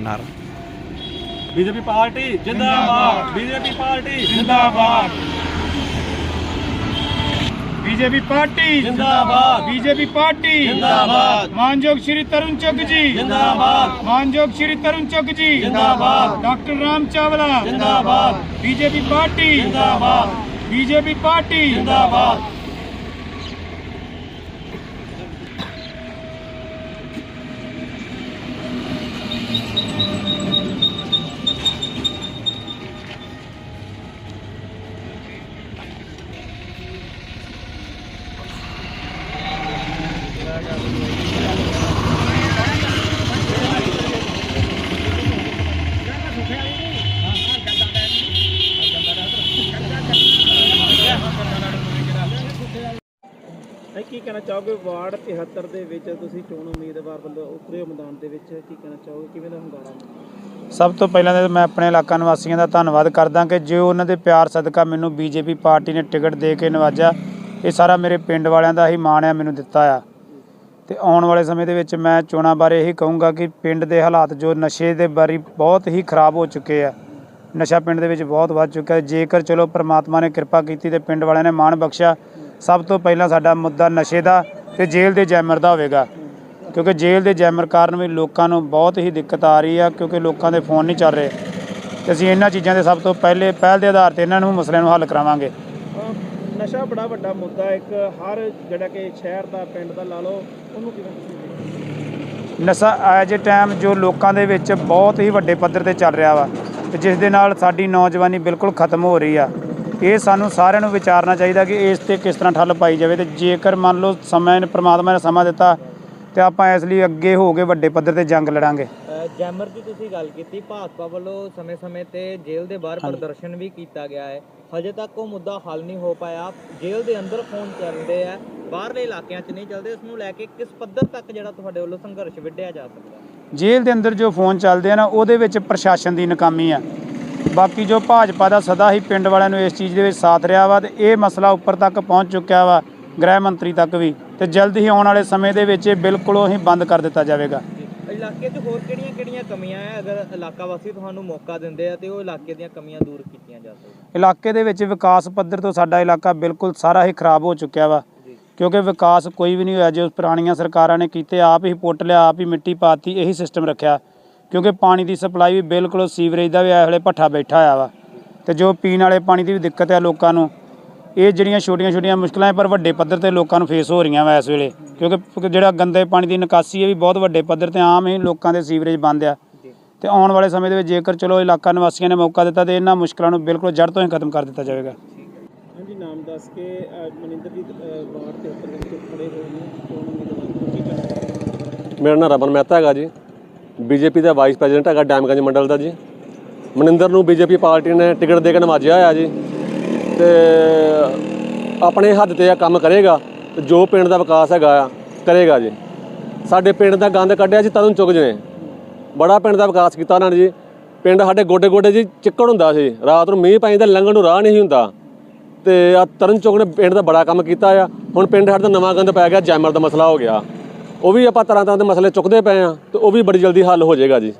ਨਾਰਾ BJP party ਜਿੰਦਾਬਾਦ। BJP party ਜਿੰਦਾਬਾਦ। ਬੀਜੇਪੀ ਪਾਰਟੀ ਜਿੰਦਾਬਾਦ। BJP party. ਜਿੰਦਾਬਾਦ। ਮਾਨਯੋਗ ਸ਼੍ਰੀ ਤਰੁਣ ਚੁੱਗ ਜੀ। ਜਿੰਦਾਬਾਦ। ਮਾਨਯੋਗ ਸ਼੍ਰੀ ਤਰੁਣ ਚੁੱਗ ਜੀ। ਜਿੰਦਾਬਾਦ। ਡਾਕਟਰ ਰਾਮ ਚਾਵਲਾ। ਜਿੰਦਾਬਾਦ। BJP party. ਜਿੰਦਾਬਾਦ। BJP party. ਜਿੰਦਾਬਾਦ। ਕੀ ਕਹਿਣਾ ਚਾਹੋਗੇ? ਵਾਰਡ 73 ਦੇ ਵਿੱਚ ਤੁਸੀਂ ਚੋਣ ਉਮੀਦਵਾਰ ਵੱਲੋਂ ਉਤਰੇ ਹੋ ਮੈਦਾਨ ਦੇ ਵਿੱਚ, ਕੀ ਕਹਿਣਾ ਚਾਹੋਗੇ? ਕਿਵੇਂ ਦਾ ਹੁੰਗਾਰਾ? ਸਭ ਤੋਂ ਪਹਿਲਾਂ ਤਾਂ ਮੈਂ ਆਪਣੇ ਇਲਾਕਾ ਨਿਵਾਸੀਆਂ ਦਾ ਧੰਨਵਾਦ ਕਰਦਾ ਕਿ ਜੋ ਉਹਨਾਂ ਦੇ ਪਿਆਰ ਸਦਕਾ ਮੈਨੂੰ ਬੀਜੇਪੀ ਪਾਰਟੀ ਨੇ ਟਿਕਟ ਦੇ ਕੇ ਨਵਾਜਿਆ, ਇਹ ਸਾਰਾ ਮੇਰੇ ਪਿੰਡ ਵਾਲਿਆਂ ਦਾ ਹੀ ਮਾਣ ਆ, ਮੈਨੂੰ ਦਿੱਤਾ ਆ। ਤੇ ਆਉਣ ਵਾਲੇ ਸਮੇਂ ਦੇ ਵਿੱਚ ਮੈਂ ਚੋਣਾਂ ਬਾਰੇ ਇਹੀ ਕਹੂੰਗਾ ਕਿ ਪਿੰਡ ਦੇ ਹਾਲਾਤ ਜੋ ਨਸ਼ੇ ਦੇ ਬਾਰੇ ਬਹੁਤ ਹੀ ਖਰਾਬ ਹੋ ਚੁੱਕੇ ਆ, ਨਸ਼ਾ ਪਿੰਡ ਦੇ ਵਿੱਚ ਬਹੁਤ ਵੱਧ ਚੁੱਕਾ ਹੈ ਜੇਕਰ ਚਲੋ ਪ੍ਰਮਾਤਮਾ ਨੇ ਕਿਰਪਾ ਕੀਤੀ ਤੇ ਪਿੰਡ ਵਾਲਿਆਂ ਨੇ ਮਾਣ ਬਖਸ਼ਿਆ ਸਭ ਤੋਂ ਪਹਿਲਾਂ ਸਾਡਾ ਮੁੱਦਾ ਨਸ਼ੇ ਦਾ ਤੇ ਜੇਲ੍ਹ ਦੇ ਜੈਮਰ ਦਾ ਹੋਵੇਗਾ। ਕਿਉਂਕਿ ਜੇਲ੍ਹ ਦੇ ਜੈਮਰ ਕਾਰਨ ਵੀ ਲੋਕਾਂ ਨੂੰ ਬਹੁਤ ਹੀ ਦਿੱਕਤ ਆ ਰਹੀ ਆ ਕਿਉਂਕਿ ਲੋਕਾਂ ਦੇ ਫੋਨ ਨਹੀਂ ਚੱਲ ਰਹੇ। ਤੇ ਅਸੀਂ ਇਹਨਾਂ ਚੀਜ਼ਾਂ ਦੇ ਸਭ ਤੋਂ ਪਹਿਲੇ ਪਹਿਲ ਦੇ ਆਧਾਰ ਤੇ ਇਹਨਾਂ ਨੂੰ ਮਸਲਿਆਂ ਨੂੰ ਹੱਲ ਕਰਾਵਾਂਗੇ। ਨਸ਼ਾ ਬੜਾ ਵੱਡਾ ਮੁੱਦਾ ਇੱਕ ਹਰ ਜਿਹੜਾ ਕਿ ਸ਼ਹਿਰ ਦਾ ਪਿੰਡ ਦਾ ਲਾ ਲਓ ਉਹਨੂੰ ਕਿਵੇਂ ਤੁਸੀਂ? ਨਸ਼ਾ ਏ ਟਾਈਮ ਜੋ ਲੋਕਾਂ ਦੇ ਵਿੱਚ ਬਹੁਤ ਹੀ ਵੱਡੇ ਪੱਧਰ ਤੇ ਚੱਲ ਰਿਹਾ ਵਾ ਤੇ ਜਿਸ ਦੇ ਨਾਲ ਸਾਡੀ ਨੌਜਵਾਨੀ ਬਿਲਕੁਲ ਖਤਮ ਹੋ ਰਹੀ ਆ। ਇਹ ਸਾਨੂੰ ਸਾਰਿਆਂ ਨੂੰ ਵਿਚਾਰਨਾ ਚਾਹੀਦਾ ਕਿ ਇਸ ਤੇ ਕਿਸ ਤਰ੍ਹਾਂ ਠੱਲ ਪਾਈ ਜਾਵੇ ਤੇ ਜੇਕਰ ਮੰਨ ਲਓ ਸਮੇਂ ਨੇ ਪ੍ਰਮਾਤਮਾ ਨੇ ਸਮਾਂ ਦਿੱਤਾ ਤੇ ਆਪਾਂ ਇਸ ਲਈ ਅੱਗੇ ਹੋ ਕੇ ਵੱਡੇ ਪੱਧਰ ਤੇ ਜੰਗ ਲੜਾਂਗੇ। ਜੈਮਰ ਦੀ ਤੁਸੀਂ ਗੱਲ ਕੀਤੀ ਭਾਜਪਾ ਵੱਲੋਂ ਸਮੇਂ-ਸਮੇਂ ਤੇ ਜੇਲ੍ਹ ਦੇ ਬਾਹਰ ਪ੍ਰਦਰਸ਼ਨ ਵੀ ਕੀਤਾ ਗਿਆ ਹੈ। ਹਜੇ ਤੱਕ ਉਹ ਮੁੱਦਾ ਹੱਲ ਨਹੀਂ ਹੋ ਪਾਇਆ। ਜੇਲ੍ਹ ਦੇ ਅੰਦਰ ਫੋਨ ਚੱਲਦੇ ਆ। ਬਾਹਰਲੇ ਇਲਾਕਿਆਂ 'ਚ ਨਹੀਂ ਚੱਲਦੇ। ਉਸ ਨੂੰ ਲੈ ਕੇ ਕਿਸ ਪੱਧਰ ਤੱਕ ਜਿਹੜਾ ਤੁਹਾਡੇ ਵੱਲੋਂ ਸੰਘਰਸ਼ ਵਿੱਢਿਆ ਜਾ ਸਕਦਾ? ਜੇਲ੍ਹ ਦੇ ਅੰਦਰ ਜੋ ਫੋਨ ਚੱਲਦੇ ਆ ਨਾ ਉਹਦੇ ਵਿੱਚ ਪ੍ਰਸ਼ਾਸਨ ਦੀ ਨਾਕਾਮੀ ਆ। ਬਾਕੀ ਜੋ ਭਾਜਪਾ ਦਾ ਸਦਾ ਹੀ ਪਿੰਡ ਵਾਲਿਆਂ ਨੂੰ ਇਸ ਚੀਜ਼ ਦੇ ਵਿੱਚ ਸਾਥ ਰਿਹਾ ਵਾ ਤੇ ਇਹ ਮਸਲਾ ਉੱਪਰ ਤੱਕ ਪਹੁੰਚ ਚੁੱਕਿਆ ਵਾ ਗ੍ਰਹਿ ਮੰਤਰੀ ਤੱਕ ਵੀ। ਤੇ ਜਲਦ ਹੀ ਆਉਣ ਵਾਲੇ ਸਮੇਂ ਦੇ ਵਿੱਚ ਇਹ ਬਿਲਕੁਲ ਹੀ ਬੰਦ ਕਰ ਦਿੱਤਾ ਜਾਵੇਗਾ। ਇਲਾਕੇ 'ਚ ਹੋਰ ਕਿਹੜੀਆਂ-ਕਿਹੜੀਆਂ ਕਮੀਆਂ ਹੈ ਅਗਰ ਇਲਾਕਾ ਵਾਸੀ ਤੁਹਾਨੂੰ ਮੌਕਾ ਦਿੰਦੇ ਆ ਤੇ ਉਹ ਇਲਾਕੇ ਦੀਆਂ ਕਮੀਆਂ ਦੂਰ ਕੀਤੀਆਂ ਜਾ ਸਕਦੀਆਂ। ਇਲਾਕੇ ਦੇ ਵਿੱਚ ਵਿਕਾਸ ਪੱਧਰ ਤੋਂ ਸਾਡਾ ਇਲਾਕਾ ਬਿਲਕੁਲ ਸਾਰਾ ਹੀ ਖਰਾਬ ਹੋ ਚੁੱਕਿਆ ਵਾ। ਕਿਉਂਕਿ ਵਿਕਾਸ ਕੋਈ ਵੀ ਨਹੀਂ ਹੋਇਆ ਜੋ ਪੁਰਾਣੀਆਂ ਸਰਕਾਰਾਂ ਨੇ ਕੀਤੇ ਆਪ ਹੀ ਪੁੱਟ ਲਿਆ ਆਪ ਹੀ ਮਿੱਟੀ ਪਾਤੀ ਇਹੀ ਸਿਸਟਮ ਰੱਖਿਆ। ਕਿਉਂਕਿ ਪਾਣੀ ਦੀ ਸਪਲਾਈ ਵੀ ਬਿਲਕੁਲ ਸੀਵਰੇਜ ਦਾ ਵੀ ਇਸ ਵੇਲੇ ਭੱਠਾ ਬੈਠਾ ਹੋਇਆ ਵਾ। ਤੇ ਜੋ ਪੀਣ ਵਾਲੇ ਪਾਣੀ ਦੀ ਵੀ ਦਿੱਕਤ ਹੈ ਲੋਕਾਂ ਨੂੰ ਇਹ ਜਿਹੜੀਆਂ ਛੋਟੀਆਂ-ਛੋਟੀਆਂ ਮੁਸ਼ਕਲਾਂ ਹੈ ਪਰ ਵੱਡੇ ਪੱਧਰ ਤੇ ਲੋਕਾਂ ਨੂੰ ਫੇਸ ਹੋ ਰਹੀਆਂ ਵਾ ਇਸ ਵੇਲੇ। ਕਿਉਂਕਿ ਜਿਹੜਾ ਗੰਦੇ ਪਾਣੀ ਦੀ ਨਿਕਾਸੀ ਹੈ ਵੀ ਬਹੁਤ ਵੱਡੇ ਪੱਧਰ ਤੇ ਆਮ ਹੀ ਲੋਕਾਂ ਦੇ ਸੀਵਰੇਜ ਬੰਦ ਆ। ਤੇ ਆਉਣ ਵਾਲੇ ਸਮੇਂ ਦੇ ਵਿੱਚ ਜੇਕਰ ਚਲੋ ਇਲਾਕਾ ਨਿਵਾਸੀਆਂ ਨੇ ਮੌਕਾ ਦਿੱਤਾ ਤੇ ਇਹਨਾਂ ਮੁਸ਼ਕਲਾਂ ਨੂੰ ਬਿਲਕੁਲ ਜੜ ਤੋਂ ਹੀ ਖਤਮ ਕਰ ਦਿੱਤਾ ਜਾਵੇਗਾ। ਹਾਂਜੀ ਨਾਮ ਦੱਸ ਕੇ ਅਹ, ਮਨਿੰਦਰ ਜੀ ਅਹ, ਵਾਰਡ 73 ਦੇ ਵਿੱਚ ਖੜੇ ਹੋਏ ਨੇ ਚੋਣ ਉਮੀਦਵਾਰ ਕੀ ਕਹਿਣਾ ਚਾਹੋਗੇ ਮੇਰਾ ਨਾਮ ਰਮਨ ਮਹਿਤਾ ਹੈਗਾ ਜੀ। ਬੀਜੇਪੀ ਦਾ ਵਾਈਸ ਪ੍ਰੈਜ਼ੀਡੈਂਟ ਹੈਗਾ ਡੈਮਗੰਜ ਮੰਡਲ ਦਾ ਜੀ। ਮਨਿੰਦਰ ਨੂੰ ਬੀਜੇਪੀ ਪਾਰਟੀ ਨੇ ਟਿਕਟ ਦੇ ਕੇ ਨਵਾਜਿਆ ਹੋਇਆ ਜੀ। ਤੇ ਆਪਣੇ ਹੱਦ ਤੇ ਆ ਕੰਮ ਕਰੇਗਾ ਤੇ ਜੋ ਪਿੰਡ ਦਾ ਵਿਕਾਸ ਹੈਗਾ ਆ, ਕਰੇਗਾ ਜੀ। ਸਾਡੇ ਪਿੰਡ ਦਾ ਗੰਦ ਕੱਢਿਆ ਜੀ, ਤਰਨ ਚੁੱਕ ਜੀ ਨੇ ਬੜਾ ਪਿੰਡ ਦਾ ਵਿਕਾਸ ਕੀਤਾ ਉਹਨਾਂ ਨੇ ਜੀ। ਪਿੰਡ ਸਾਡੇ ਗੋਡੇ ਗੋਡੇ ਜੀ, ਚਿੱਕੜ ਹੁੰਦਾ ਸੀ। ਰਾਤ ਨੂੰ ਮੀਂਹ ਪੈਂਦਾ, ਲੰਘਣ ਨੂੰ ਰਾਹ ਨਹੀਂ ਹੁੰਦਾ। ਤੇ ਆ ਤਰਨ ਚੁੱਕ ਨੇ ਪਿੰਡ ਦਾ ਬੜਾ ਕੰਮ ਕੀਤਾ ਆ। ਹੁਣ ਪਿੰਡ ਸਾਡੇ ਦਾ ਨਵਾਂ ਗੰਦ ਪੈ ਗਿਆ, ਜੈਮਰ ਦਾ ਮਸਲਾ ਹੋ ਗਿਆ। ਉਹ ਵੀ ਆਪਾਂ ਤਰ੍ਹਾਂ ਤਰ੍ਹਾਂ ਦੇ ਮਸਲੇ ਚੁੱਕਦੇ ਪਏ ਆ ਤੇ ਉਹ ਵੀ ਬੜੀ ਜਲਦੀ ਹੱਲ ਹੋ ਜਾਏਗਾ ਜੀ।